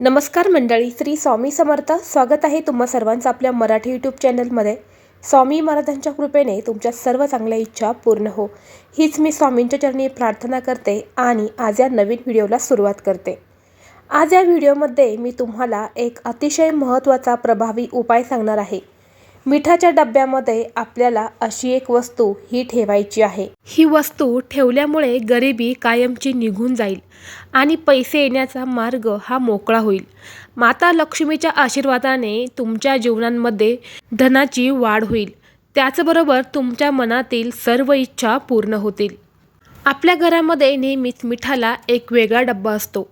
नमस्कार मंडळी श्री स्वामी समर्थ. स्वागत आहे तुम्हा सर्वांचं आपल्या मराठी यूट्यूब चॅनलमध्ये स्वामी महाराजांच्या कृपेने तुमच्या सर्व चांगल्या इच्छा पूर्ण हो. हीच मी स्वामींच्या चरणी प्रार्थना करते आणि आज या नवीन व्हिडिओला सुरुवात करते. आज या व्हिडिओमध्ये मी तुम्हाला एक अतिशय महत्त्वाचा प्रभावी उपाय सांगणार आहे. मिठाच्या डब्यामध्ये आपल्याला अशी एक वस्तू ही ठेवायची आहे. ही वस्तू ठेवल्यामुळे गरिबी कायमची निघून जाईल आणि पैसे येण्याचा मार्ग हा मोकळा होईल. माता लक्ष्मीच्या आशीर्वादाने तुमच्या जीवनांमध्ये धनाची वाढ होईल. त्याचबरोबर तुमच्या मनातील सर्व इच्छा पूर्ण होतील. आपल्या घरामध्ये नेहमीच मिठाला एक वेगळा डब्बा असतो.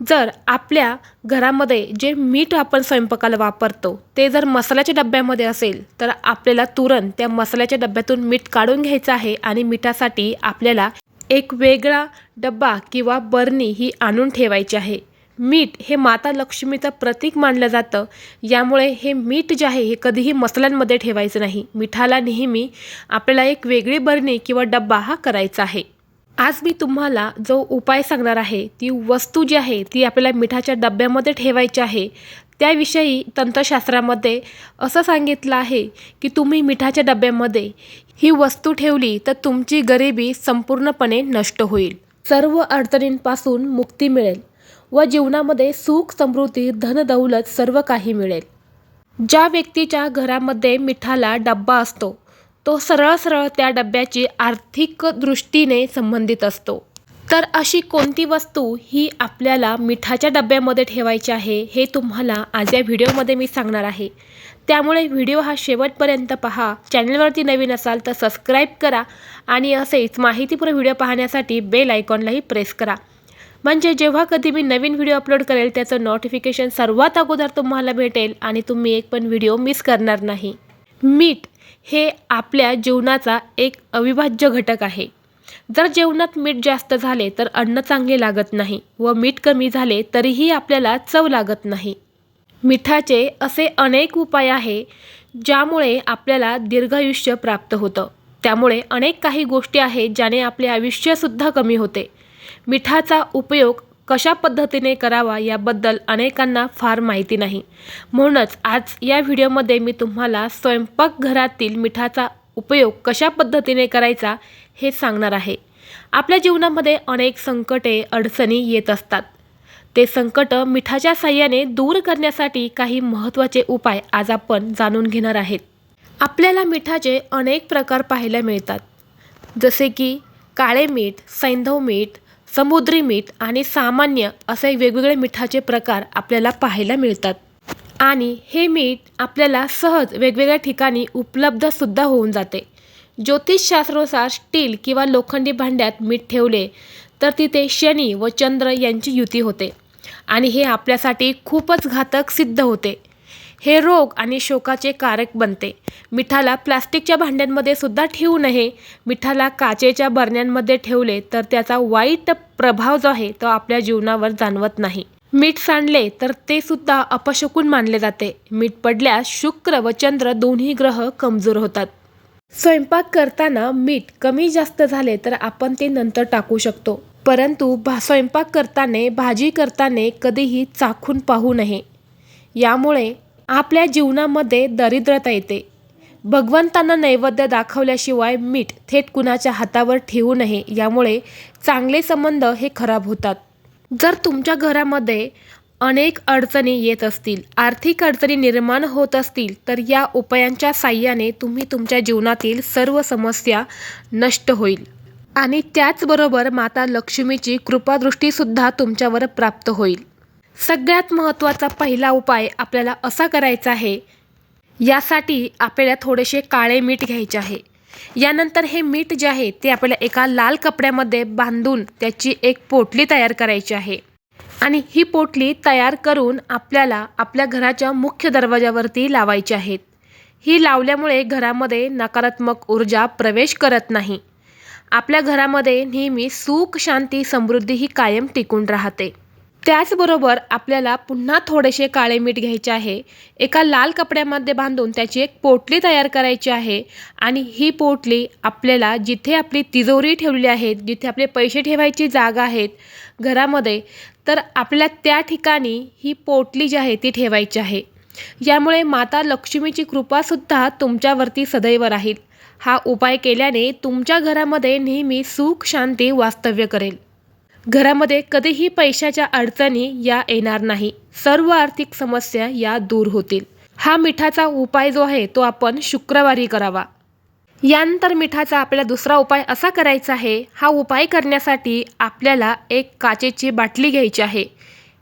जर आपल्या घरामध्ये जे मीठ आपण स्वयंपाकाला वापरतो ते जर मसाल्याच्या डब्यामध्ये असेल तर आपल्याला तुरंत त्या मसाल्याच्या डब्यातून मीठ काढून घ्यायचं आहे आणि मिठासाठी आपल्याला एक वेगळा डब्बा किंवा बरणी ही आणून ठेवायची आहे. मीठ हे माता लक्ष्मीचं प्रतीक मानलं जातं. यामुळे हे मीठ जे आहे हे कधीही मसाल्यांमध्ये ठेवायचं नाही. मिठाला नेहमी आपल्याला एक वेगळी बरणी किंवा डब्बा हा करायचा आहे. आज मी तुम्हाला जो उपाय सांगणार आहे ती वस्तू जी आहे ती आपल्याला मिठाच्या डब्यामध्ये ठेवायची आहे त्याविषयी तंत्रशास्त्रामध्ये असं सांगितलं आहे की तुम्ही मिठाच्या डब्यामध्ये ही वस्तू ठेवली तर तुमची गरिबी संपूर्णपणे नष्ट होईल. सर्व अडचणींपासून मुक्ती मिळेल व जीवनामध्ये सुख समृद्धी धनदौलत सर्व काही मिळेल. ज्या व्यक्तीच्या घरामध्ये मिठाला डब्बा असतो तो सरळ सरळ त्या डब्याची आर्थिक दृष्टीने संबंधित असतो. तर अशी कोणती वस्तू ही आपल्याला मिठाच्या डब्यामध्ये ठेवायची आहे हे तुम्हाला आज या व्हिडिओमध्ये मी सांगणार आहे. त्यामुळे व्हिडिओ हा शेवटपर्यंत पहा. चॅनलवरती नवीन असाल तर सबस्क्राईब करा आणि असेच माहितीपूर्ण व्हिडिओ पाहण्यासाठी बेल आयकॉनलाही प्रेस करा. म्हणजे जेव्हा कधी मी नवीन व्हिडिओ अपलोड करेल त्याचं नोटिफिकेशन सर्वात अगोदर तुम्हाला भेटेल आणि तुम्ही एक पण व्हिडिओ मिस करणार नाही. मीठ हे आपल्या जीवनाचा एक अविभाज्य घटक आहे. जर जेवणात मीठ जास्त झाले तर अन्न चांगले लागत नाही व मीठ कमी झाले तरीही आपल्याला चव लागत नाही. मिठाचे असे अनेक उपाय आहे ज्यामुळे आपल्याला दीर्घायुष्य प्राप्त होतं. त्यामुळे अनेक काही गोष्टी आहेत ज्याने आपले आयुष्यसुद्धा कमी होते. मिठाचा उपयोग कशा पद्धतीने करावा याबद्दल अनेकांना फार माहिती नाही. म्हणूनच आज या व्हिडिओमध्ये मी तुम्हाला स्वयंपाकघरातील मिठाचा उपयोग कशा पद्धतीने करायचा हे सांगणार आहे. आपल्या जीवनामध्ये अनेक संकटे अडचणी येत असतात. ते संकट मिठाच्या साह्याने दूर करण्यासाठी काही महत्त्वाचे उपाय आज आपण जाणून घेणार आहेत. आपल्याला मिठाचे अनेक प्रकार पाहायला मिळतात. जसे की काळे मीठ सैंधव मीठ समुद्री मीठ आणि सामान्य असे वेगवेगळे मिठाचे प्रकार आपल्याला पाहायला मिळतात. आणि हे मीठ आपल्याला सहज वेगवेगळ्या ठिकाणी उपलब्धसुद्धा होऊन जाते. ज्योतिषशास्त्रानुसार स्टील किंवा लोखंडी भांड्यात मीठ ठेवले तर तिथे शनी व चंद्र यांची युती होते. आणि हे आपल्यासाठी खूपच घातक सिद्ध होते. हे रोग आणि शोकाचे कारक बनते. मिठाला प्लास्टिकच्या भांड्यांमध्ये सुद्धा ठेवू नये. मिठाला काचेच्या बरण्यांमध्ये ठेवले तर त्याचा वाईट प्रभाव जो आहे तो आपल्या जीवनावर जाणवत नाही. मीठ सांडले तर ते सुद्धा अपशकून मानले जाते. मीठ पडल्यास शुक्र व चंद्र दोन्ही ग्रह कमजोर होतात. स्वयंपाक करताना मीठ कमी जास्त झाले तर आपण ते नंतर टाकू शकतो. परंतु भा स्वयंपाक करताना भाजी करताना कधीही चाखून पाहू नये. यामुळे आपल्या जीवनामध्ये दरिद्रता येते. भगवंतांना नैवेद्य दाखवल्याशिवाय मीठ थेट कुणाच्या हातावर ठेवू नये यामुळे चांगले संबंध हे खराब होतात. जर तुमच्या घरामध्ये अनेक अडचणी येत असतील आर्थिक अडचणी निर्माण होत असतील तर या उपायांच्या साह्याने तुम्ही तुमच्या जीवनातील सर्व समस्या नष्ट होईल. आणि त्याचबरोबर माता लक्ष्मीची कृपादृष्टीसुद्धा तुमच्यावर प्राप्त होईल. सगळ्यात महत्त्वाचा पहिला उपाय आपल्याला असा करायचा आहे यासाठी आपल्याला थोडेसे काळे मीठ घ्यायचे आहे. यानंतर हे मीठ जे आहे ते आपल्याला एका लाल कपड्यामध्ये बांधून त्याची एक पोटली तयार करायची आहे. आणि ही पोटली तयार करून आपल्याला आपल्या घराच्या मुख्य दरवाजावरती लावायची आहेत ही लावल्यामुळे घरामध्ये नकारात्मक ऊर्जा प्रवेश करत नाही. आपल्या घरामध्ये नेहमी सुख शांती समृद्धी ही कायम टिकून राहते. त्याचबरोबर आपल्याला पुन्हा थोडेसे काळे मीठ घ्यायचे आहे. एका लाल कपड्यामध्ये बांधून त्याची एक पोटली तयार करायची आहे. आणि ही पोटली आपल्याला जिथे आपली तिजोरी ठेवली आहे जिथे आपले पैसे ठेवायची जागा आहेत घरामध्ये तर आपल्याला त्या ठिकाणी ही पोटली जी आहे ती ठेवायची आहे. यामुळे माता लक्ष्मीची कृपासुद्धा तुमच्यावरती सदैव राहील. हा उपाय केल्याने तुमच्या घरामध्ये नेहमी सुख शांती वास्तव्य करेल. घरामध्ये कधीही पैशाच्या अडचणी या येणार नाही. सर्व आर्थिक समस्या या दूर होतील. हा मिठाचा उपाय जो आहे तो आपण शुक्रवारी करावा. यानंतर मिठाचा आपल्याला दुसरा उपाय असा करायचा आहे हा उपाय करण्यासाठी आपल्याला एक काचेची बाटली घ्यायची आहे.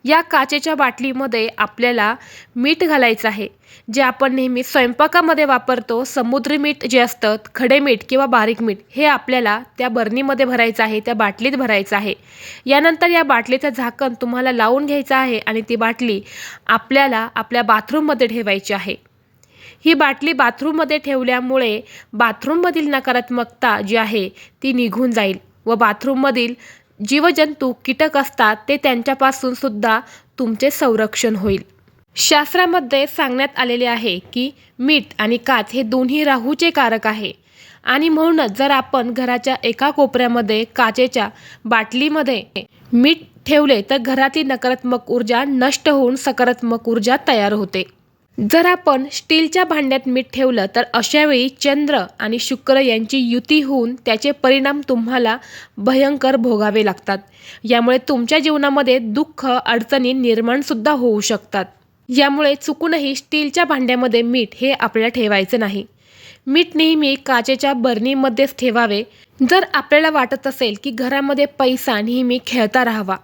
या काचेच्या बाटलीमध्ये आपल्याला मीठ घालायचं आहे जे आपण नेहमी स्वयंपाकामध्ये वापरतो. समुद्री मीठ जे असतं खडे मीठ किंवा बारीक मीठ हे आपल्याला त्या बरणीमध्ये भरायचं आहे त्या बाटलीत भरायचं आहे. यानंतर या बाटलीचं झाकण तुम्हाला लावून घ्यायचं आहे आणि ती बाटली आपल्याला आपल्या बाथरूममध्ये ठेवायची आहे. ही बाटली बाथरूममध्ये ठेवल्यामुळे बाथरूममधील नकारात्मकता जी आहे ती निघून जाईल व बाथरूममधील जीवजंतू कीटक असतात ते त्यांच्यापासून सुद्धा तुमचे संरक्षण होईल. शास्त्रामध्ये सांगण्यात आलेले आहे की मीठ आणि काच हे दोन्ही राहूचे कारक आहे. आणि म्हणूनच जर आपण घराच्या एका कोपऱ्यामध्ये काचेच्या बाटलीमध्ये मीठ ठेवले तर घरातील नकारात्मक ऊर्जा नष्ट होऊन सकारात्मक ऊर्जा तयार होते. जर आपण स्टीलच्या भांड्यात मीठ ठेवलं तर अशावेळी चंद्र आणि शुक्र यांची युती होऊन त्याचे परिणाम तुम्हाला भयंकर भोगावे लागतात. यामुळे तुमच्या जीवनामध्ये दुःख अडचणी निर्माणसुद्धा होऊ शकतात. यामुळे चुकूनही स्टीलच्या भांड्यामध्ये मीठ हे आपल्याला ठेवायचं नाही. मीठ नेहमी काचेच्या बरणीमध्येच ठेवावे. जर आपल्याला वाटत असेल की घरामध्ये पैसा नेहमी खेळता राहावा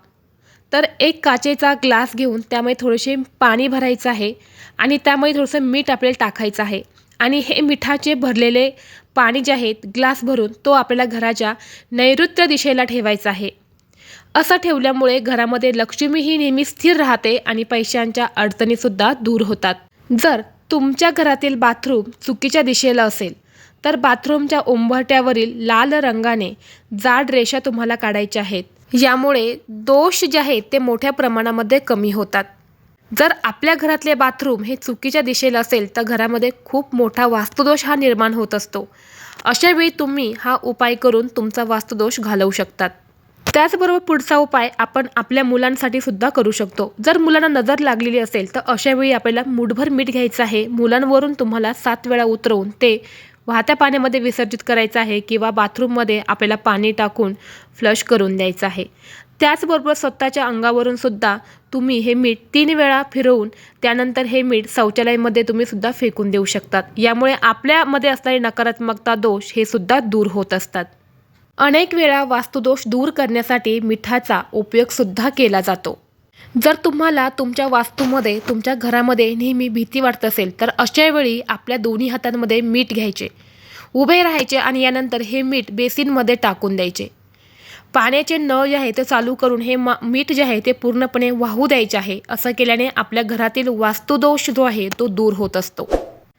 तर एक काचेचा ग्लास घेऊन त्यामध्ये थोडेसे पाणी भरायचं आहे आणि त्यामध्ये थोडंसं मीठ आपल्याला टाकायचं आहे. आणि हे मिठाचे भरलेले पाणी जे आहे ग्लास भरून तो आपल्याला घराच्या नैऋत्य दिशेला ठेवायचा आहे. असं ठेवल्यामुळे घरामध्ये लक्ष्मी ही नेहमी स्थिर राहते आणि पैशांच्या अडचणीसुद्धा दूर होतात. जर तुमच्या घरातील बाथरूम चुकीच्या दिशेला असेल तर बाथरूमच्या उंबरट्यावरील लाल रंगाने जाड रेषा तुम्हाला काढायच्या आहेत. यामुळे दोष जे आहेत ते मोठ्या प्रमाणामध्ये कमी होतात. जर आपल्या घरातले बाथरूम हे चुकीच्या दिशेला असेल तर घरामध्ये खूप मोठा वास्तुदोष हा निर्माण होत असतो. अशावेळी तुम्ही हा उपाय करून तुमचा वास्तुदोष घालवू शकतात. त्याचबरोबर पुढचा उपाय आपण आपल्या मुलांसाठी सुद्धा करू शकतो. जर मुलांना नजर लागलेली असेल तर अशावेळी आपल्याला मुठभर मीठ घ्यायचं आहे. मुलांवरून तुम्हाला सात वेळा उतरवून ते वाहत्या पाण्यामध्ये विसर्जित करायचं आहे किंवा बाथरूममध्ये आपल्याला पाणी टाकून फ्लश करून द्यायचं आहे. त्याचबरोबर स्वतःच्या अंगावरून सुद्धा तुम्ही हे मीठ तीन वेळा फिरवून त्यानंतर हे मीठ शौचालयामध्ये तुम्ही सुद्धा फेकून देऊ शकतात. यामुळे आपल्यामध्ये असणारी नकारात्मकता दोष हे सुद्धा दूर होत असतात. अनेक वेळा वास्तुदोष दूर करण्यासाठी मिठाचा उपयोग सुद्धा केला जातो. जर तुम्हाला तुमच्या वास्तूमध्ये तुमच्या घरामध्ये नेहमी भीती वाटत असेल तर अशा वेळी आपल्या दोन्ही हातांमध्ये मीठ घ्यायचे. उभे राहायचे आणि यानंतर हे मीठ बेसिनमध्ये टाकून द्यायचे. पाण्याचे नळ जे आहे ते चालू करून हे मा मीठ जे आहे ते पूर्णपणे वाहू द्यायचे आहे. असं केल्याने आपल्या घरातील वास्तुदोष जो आहे तो दूर होत असतो.